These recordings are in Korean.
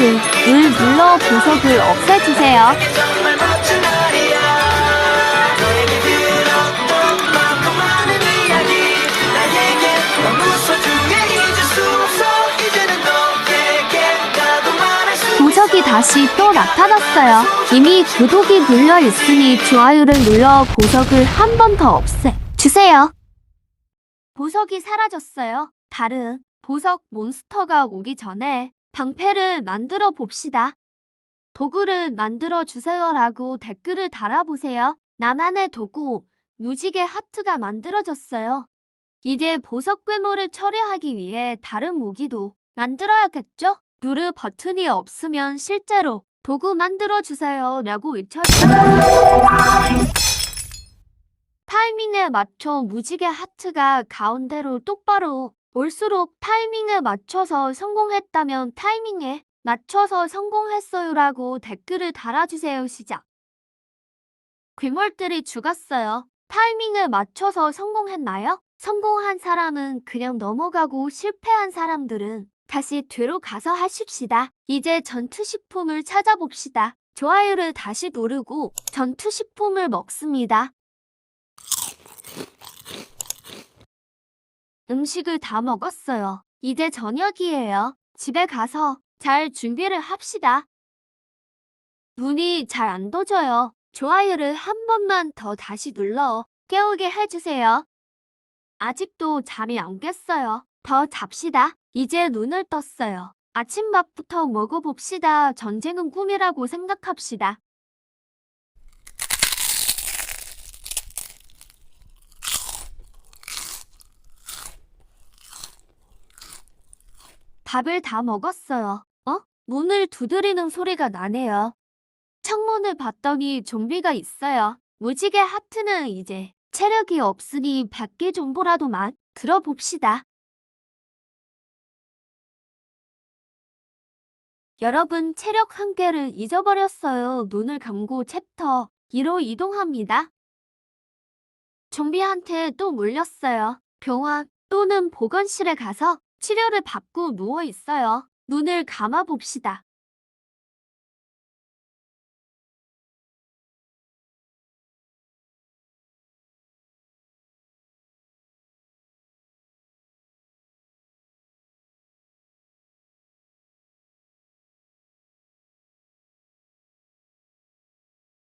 구독 버튼을 눌러 보석을 없애주세요. 보석이 다시 또 나타났어요. 이미 구독이 눌려 있으니 좋아요를 눌러 보석을 한 번 더 없애 주세요. 보석이 사라졌어요. 다른 보석 몬스터가 오기 전에 방패를 만들어 봅시다. 도구를 만들어 주세요라고 댓글을 달아보세요. 나만의 도구 무지개 하트가 만들어졌어요. 이제 보석 괴물을 처리하기 위해 다른 무기도 만들어야겠죠? 누르 버튼이 없으면 실제로 도구 만들어 주세요 라고 외쳐주세요. 타이밍에 맞춰 무지개 하트가 가운데로 똑바로 올수록 타이밍에 맞춰서 성공했다면 타이밍에 맞춰서 성공했어요라고 댓글을 달아주세요 시작. 괴물들이 죽었어요. 타이밍에 맞춰서 성공했나요? 성공한 사람은 그냥 넘어가고 실패한 사람들은 다시 뒤로 가서 하십시다. 이제 전투식품을 찾아봅시다. 좋아요를 다시 누르고 전투식품을 먹습니다. 음식을 다 먹었어요. 이제 저녁이에요. 집에 가서 잘 준비를 합시다. 눈이 잘안 떠져요. 좋아요를 한 번만 더 다시 눌러 깨우게 해주세요. 아직도 잠이 안 깼어요. 더 잡시다. 이제 눈을 떴어요. 아침밥부터 먹어봅시다. 전쟁은 꿈이라고 생각합시다. 밥을 다 먹었어요. 어? 문을 두드리는 소리가 나네요. 창문을 봤더니 좀비가 있어요. 무지개 하트는 이제 체력이 없으니 밖에 정보라도만 들어봅시다. 여러분 체력 한계를 잊어버렸어요. 눈을 감고 챕터 2로 이동합니다. 좀비한테 또 물렸어요. 병원 또는 보건실에 가서 치료를 받고 누워 있어요. 눈을 감아 봅시다.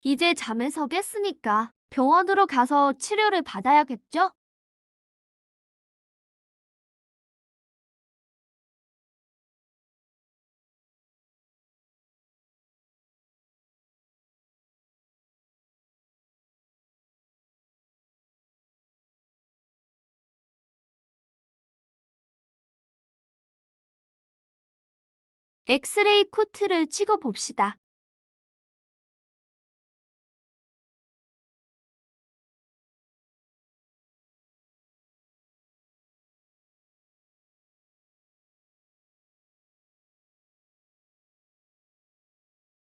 이제 잠에서 깼으니까 병원으로 가서 치료를 받아야겠죠? 엑스레이 코트를 찍어 봅시다.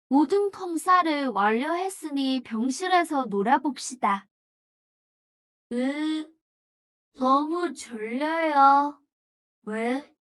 모든 검사를 완료했으니 병실에서 놀아봅시다. 으, 너무 졸려요. 왜?